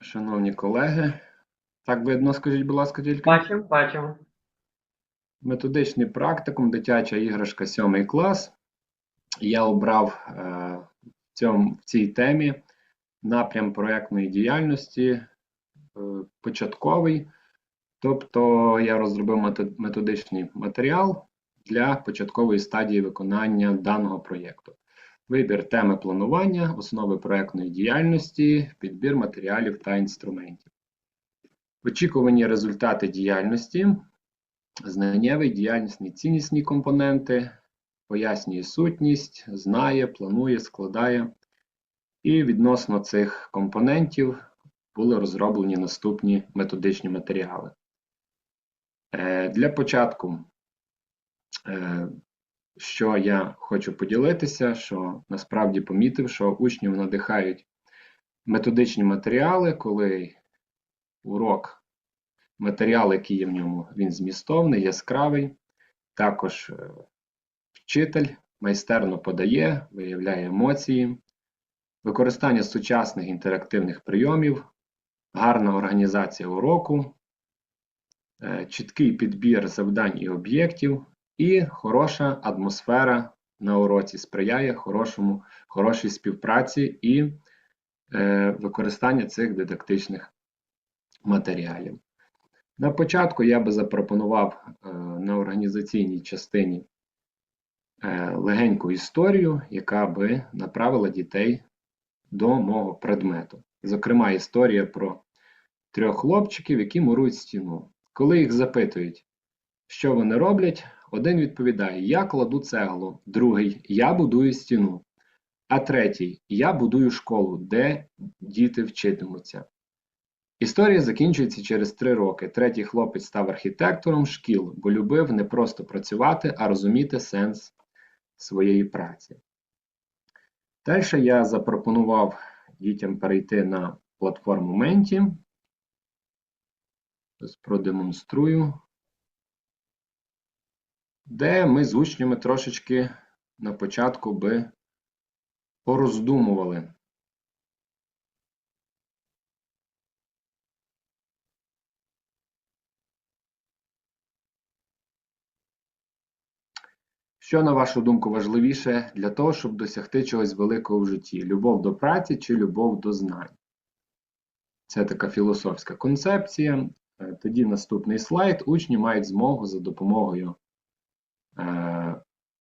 Шановні колеги, так видно, скажіть, будь ласка, тільки. Бачимо, бачимо. Методичний практикум, дитяча іграшка 7 клас. Я обрав е, в, цьому, в цій темі напрям проєктної діяльності е, початковий. Тобто я розробив методичний матеріал для початкової стадії виконання даного проєкту. Вибір теми планування, основи проєктної діяльності, підбір матеріалів та інструментів. Очікувані результати діяльності, знаннєвий, діяльнісні, ціннісні компоненти, пояснює сутність, знає, планує, складає. І відносно цих компонентів були розроблені наступні методичні матеріали. Е, Для початку, е, що я хочу поділитися, що насправді помітив, що учнів надихають методичні матеріали, коли урок, матеріал, який є в ньому, він змістовний, яскравий. Також е, вчитель майстерно подає, виявляє емоції, використання сучасних інтерактивних прийомів, гарна організація уроку, е, чіткий підбір завдань і об'єктів, і хороша атмосфера на уроці сприяє хорошому, хорошій співпраці і е, використання цих дидактичних матеріалів. На початку я би запропонував е, на організаційній частині е, легеньку історію, яка би направила дітей до мого предмету. Зокрема, історія про трьох хлопчиків, які мурують стіну. Коли їх запитують, що вони роблять, один відповідає: Я кладу цеглу, другий я будую стіну, а третій я будую школу, де діти вчитимуться. Історія закінчується через три роки. Третій хлопець став архітектором шкіл, бо любив не просто працювати, а розуміти сенс своєї праці. Далі я запропонував дітям перейти на платформу Менті. Продемонструю, де ми з учнями трошечки на початку би пороздумували. Що, на вашу думку, важливіше для того, щоб досягти чогось великого в житті? Любов до праці чи любов до знань? Це така філософська концепція. Е, Тоді наступний слайд. Учні мають змогу за допомогою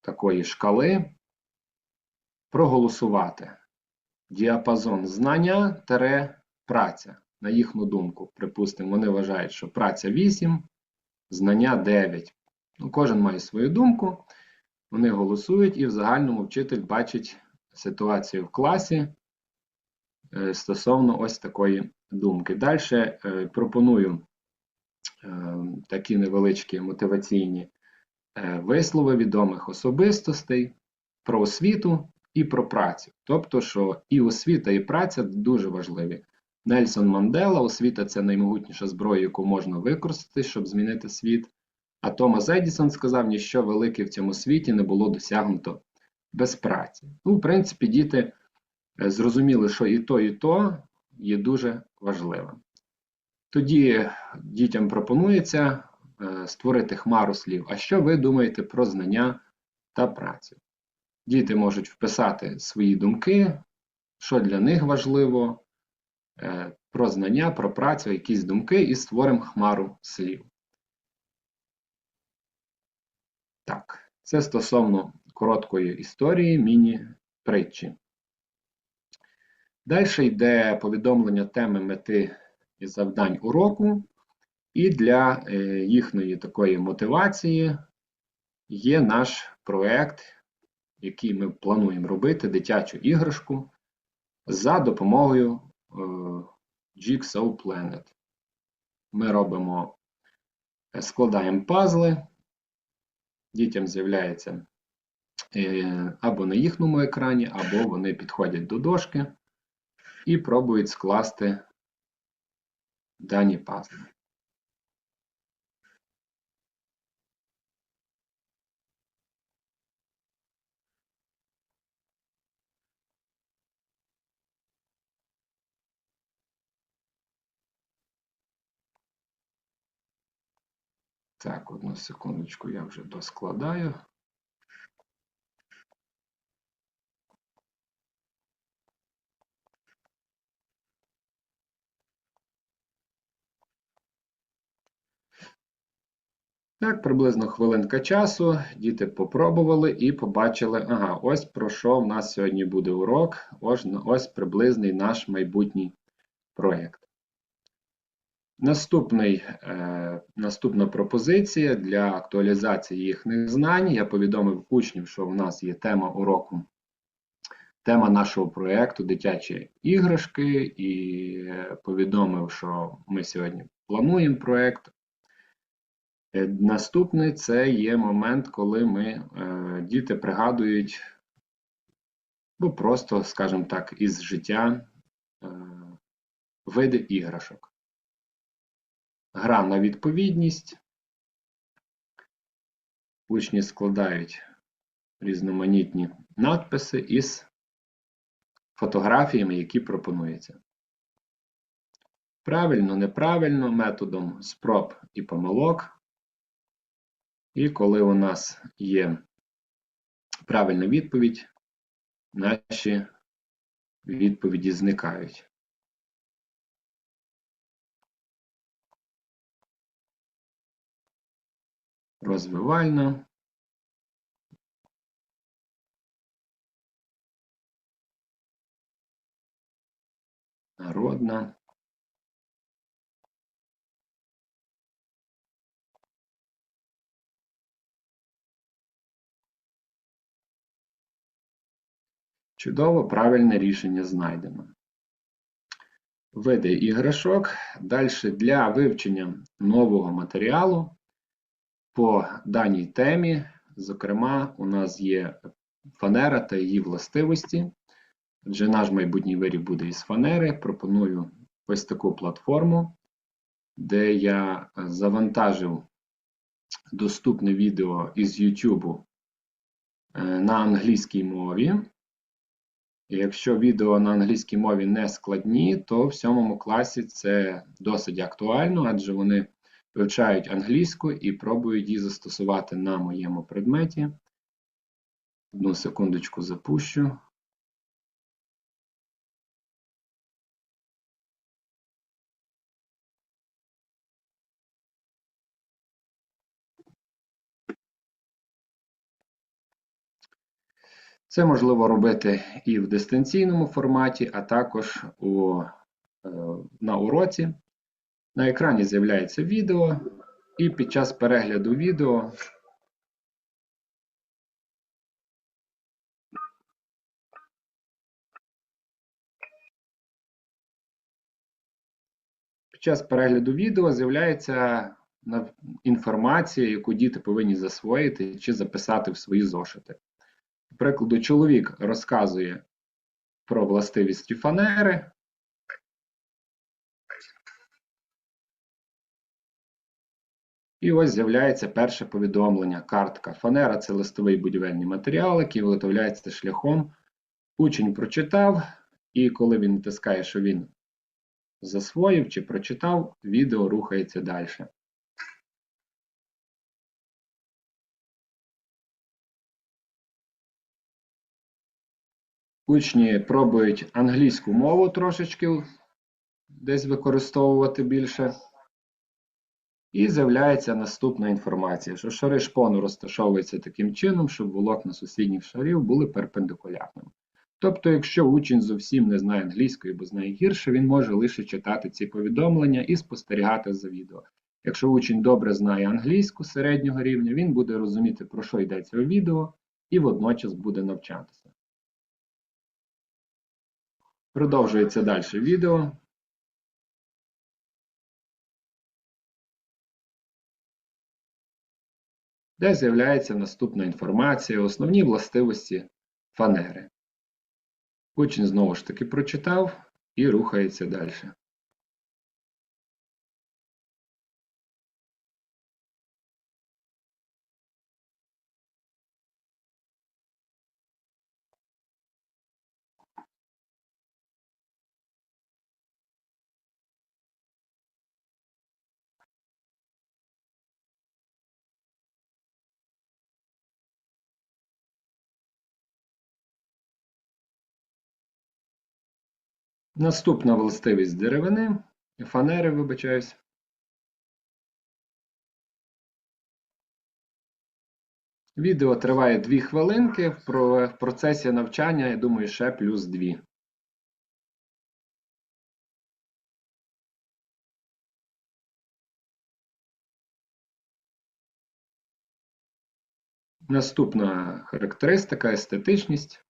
такої шкали проголосувати. Діапазон знання праця. На їхню думку, припустимо, вони вважають, що праця 8, знання 9. Ну, кожен має свою думку. Вони голосують, і в загальному вчитель бачить ситуацію в класі е, стосовно ось такої думки. Далі е, пропоную е, такі невеличкі мотиваційні е, вислови відомих особистостей про освіту і про працю. Тобто, що і освіта, і праця дуже важливі. Нельсон Мандела, освіта це наймогутніша зброя, яку можна використати, щоб змінити світ. А Томас Едісон сказав, ніщо велике в цьому світі не було досягнуто без праці. Ну, в принципі, діти е, зрозуміли, що і то, і то є дуже важливим. Тоді дітям пропонується е, створити хмару слів. А що ви думаєте про знання та працю? Діти можуть вписати свої думки, що для них важливо, е, про знання, про працю, якісь думки, і створимо хмару слів. Так, це стосовно короткої історії міні-притчі. Далі йде повідомлення теми мети і завдань уроку, і для е, їхньої такої мотивації є наш проєкт, який ми плануємо робити, дитячу іграшку за допомогою е, Jigsaw Planet. Ми робимо, е, складаємо пазли. Дітям з'являється або на їхньому екрані, або вони підходять до дошки і пробують скласти дані пазли. Так, одну секундочку, я вже доскладаю. Так, приблизно хвилинка часу. Діти попробували і побачили, ага, ось про що в нас сьогодні буде урок. Ось, ось приблизний наш майбутній проєкт. Наступний, е, наступна пропозиція для актуалізації їхніх знань. Я повідомив учнів, що в нас є тема уроку, тема нашого проєкту дитячі іграшки, і е, повідомив, що ми сьогодні плануємо проєкт. Е, Наступний це є момент, коли ми, е, діти пригадують, ну просто, скажімо так, із життя е, види іграшок. Гра на відповідність. Учні складають різноманітні надписи із фотографіями, які пропонуються. Правильно, неправильно, методом спроб і помилок. І коли у нас є правильна відповідь, наші відповіді зникають. Розвивальна. Народна. Чудово, правильне рішення знайдено. Види іграшок. Далі для вивчення нового матеріалу по даній темі, зокрема, у нас є фанера та її властивості. Адже наш майбутній виріб буде із фанери. Пропоную ось таку платформу, де я завантажив доступне відео із YouTube е, на англійській мові. Якщо відео на англійській мові не складні, то в сьомому класі це досить актуально, адже вони вивчають англійську і пробують її застосувати на моєму предметі. Одну секундочку запущу. Це можливо робити і в дистанційному форматі, а також у, е, на уроці. На екрані з'являється відео, і під час перегляду відео під час перегляду відео з'являється інформація, яку діти повинні засвоїти чи записати в свої зошити. До прикладу, чоловік розказує про властивості фанери. І ось з'являється перше повідомлення. Картка. Фанера це листовий будівельний матеріал, який виготовляється шляхом. Учень прочитав, і коли він натискає, що він засвоїв чи прочитав, відео рухається далі. Учні пробують англійську мову трошечки десь використовувати більше. І з'являється наступна інформація, що шари шпону розташовуються таким чином, щоб волокна сусідніх шарів були перпендикулярними. Тобто, якщо учень зовсім не знає англійської або знає гірше, він може лише читати ці повідомлення і спостерігати за відео. Якщо учень добре знає англійську середнього рівня, він буде розуміти, про що йдеться у відео, і водночас буде навчатися. Продовжується далі відео. Де з'являється наступна інформація, основні властивості фанери. Учень знову ж таки прочитав і рухається далі. Наступна властивість деревини, фанери, вибачаюсь. Відео триває 2 хвилинки. В процесі навчання, я думаю, ще плюс 2. Наступна характеристика естетичність.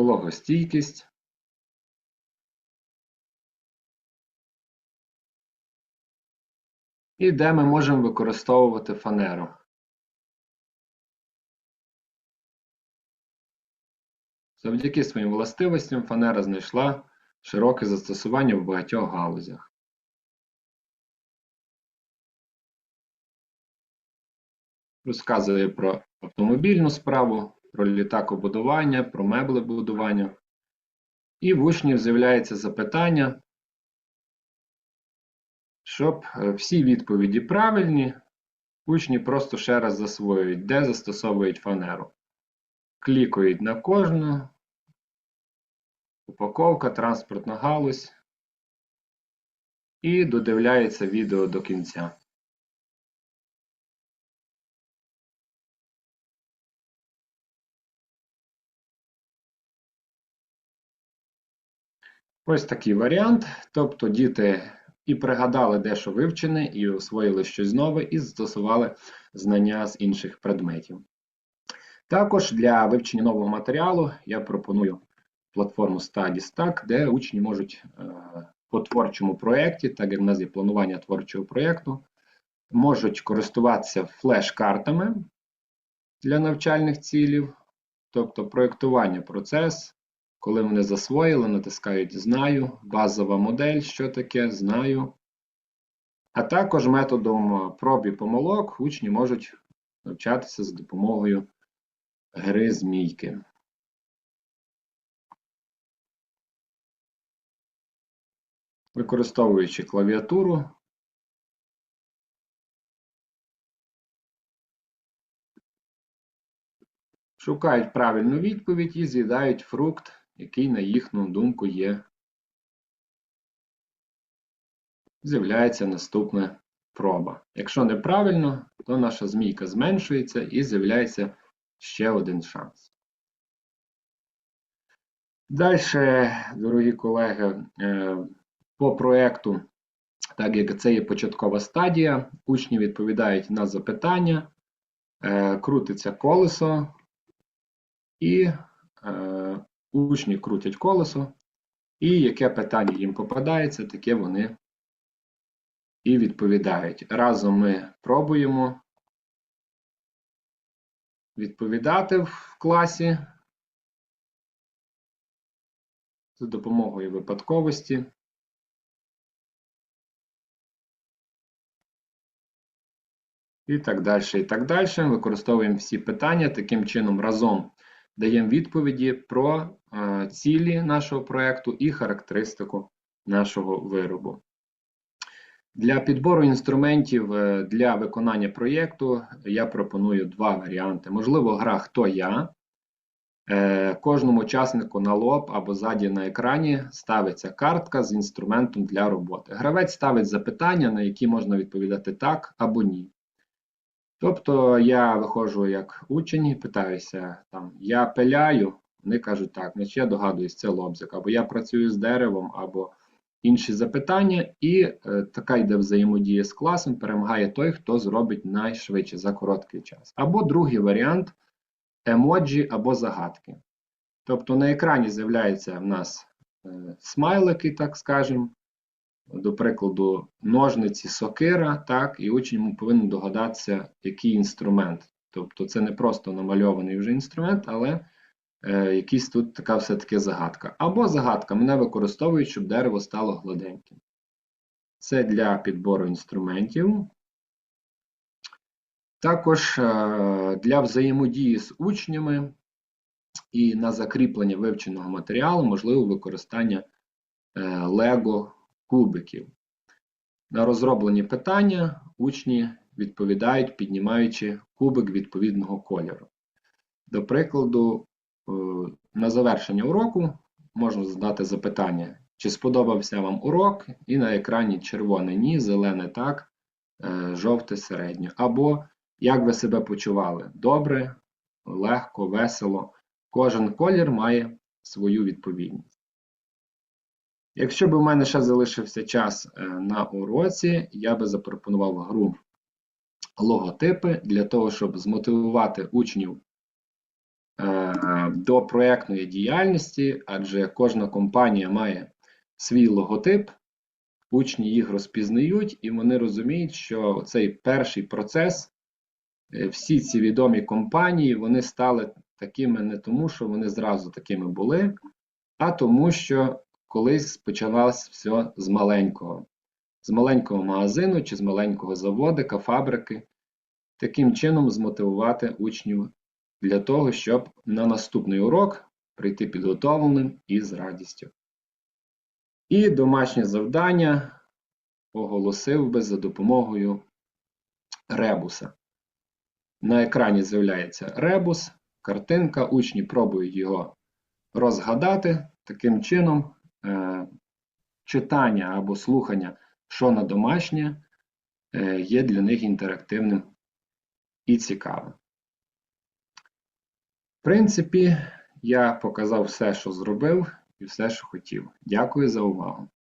Вологостійкість. І де ми можемо використовувати фанеру. Завдяки своїм властивостям фанера знайшла широке застосування в багатьох галузях. Розказує про автомобільну справу, про літакобудування, про меблебудування. І в учнів з'являється запитання, щоб е, всі відповіді правильні, учні просто ще раз засвоюють, де застосовують фанеру. Клікають на кожну, упаковка, транспортна галузь і додивляється відео до кінця. Ось такий варіант. Тобто діти і пригадали дещо вивчене, і освоїли щось нове, і застосували знання з інших предметів. Також для вивчення нового матеріалу я пропоную платформу StudyStack, де учні можуть е, по творчому проєкті, так як в нас є планування творчого проєкту, можуть користуватися флеш-картами для навчальних цілів, тобто проєктування процес, коли вони засвоїли, натискають Знаю, базова модель, що таке, знаю. А також методом проб і помилок учні можуть навчатися з допомогою гри змійки. Використовуючи клавіатуру, шукають правильну відповідь і з'їдають фрукт, який, на їхню думку, є. З'являється наступна проба. Якщо неправильно, то наша змійка зменшується і з'являється ще один шанс. Далі, дорогі колеги, е, по проєкту, так як це є початкова стадія, учні відповідають на запитання, е, крутиться колесо, і е, учні крутять колесо, і яке питання їм попадається, таке вони і відповідають. Разом ми пробуємо відповідати в класі за допомогою випадковості. І так далі, і так далі. Використовуємо всі питання, таким чином разом даємо відповіді про е, цілі нашого проєкту і характеристику нашого виробу. Для підбору інструментів е, для виконання проєкту я пропоную два варіанти. Можливо, гра Хто я. Е, кожному учаснику на лоб або ззаді на екрані ставиться картка з інструментом для роботи. Гравець ставить запитання, на які можна відповідати так або ні. Тобто я виходжу як учень питаюся, там, я пиляю, вони кажуть так, значить я догадуюсь, це лобзик, або я працюю з деревом, або інші запитання, і е, така йде взаємодія з класом, перемагає той, хто зробить найшвидше за короткий час. Або другий варіант емоджі або загадки. Тобто на екрані з'являється в нас е, смайлики, так скажемо, до прикладу, ножниці сокира, так, і учень повинен догадатися, який інструмент. Тобто це не просто намальований вже інструмент, але е, якийсь тут така все-таки загадка. Або загадка мене використовують, щоб дерево стало гладеньким. Це для підбору інструментів. Також е, для взаємодії з учнями і на закріплення вивченого матеріалу можливо використання е, Lego кубиків. На розроблені питання учні відповідають, піднімаючи кубик відповідного кольору. До прикладу, е, на завершення уроку можна задати запитання, чи сподобався вам урок, і на екрані червоне ні, зелене так, е, жовте середньо. Або як ви себе почували? Добре, легко, весело. Кожен колір має свою відповідність. Якщо б у мене ще залишився час е, на уроці, я би запропонував гру. Логотипи для того, щоб змотивувати учнів е, до проєктної діяльності, адже кожна компанія має свій логотип, учні їх розпізнають, і вони розуміють, що цей перший процес, е, всі ці відомі компанії, вони стали такими не тому, що вони зразу такими були, а тому, що колись почалось все з маленького, з маленького магазину чи з маленького заводика, фабрики. Таким чином змотивувати учнів для того, щоб на наступний урок прийти підготовленим і з радістю. І домашнє завдання оголосив би за допомогою ребуса. На екрані з'являється ребус, картинка, учні пробують його розгадати. Таким чином, читання або слухання, що на домашнє, е, є для них інтерактивним і цікавим. В принципі, я показав все, що зробив, і все, що хотів. Дякую за увагу.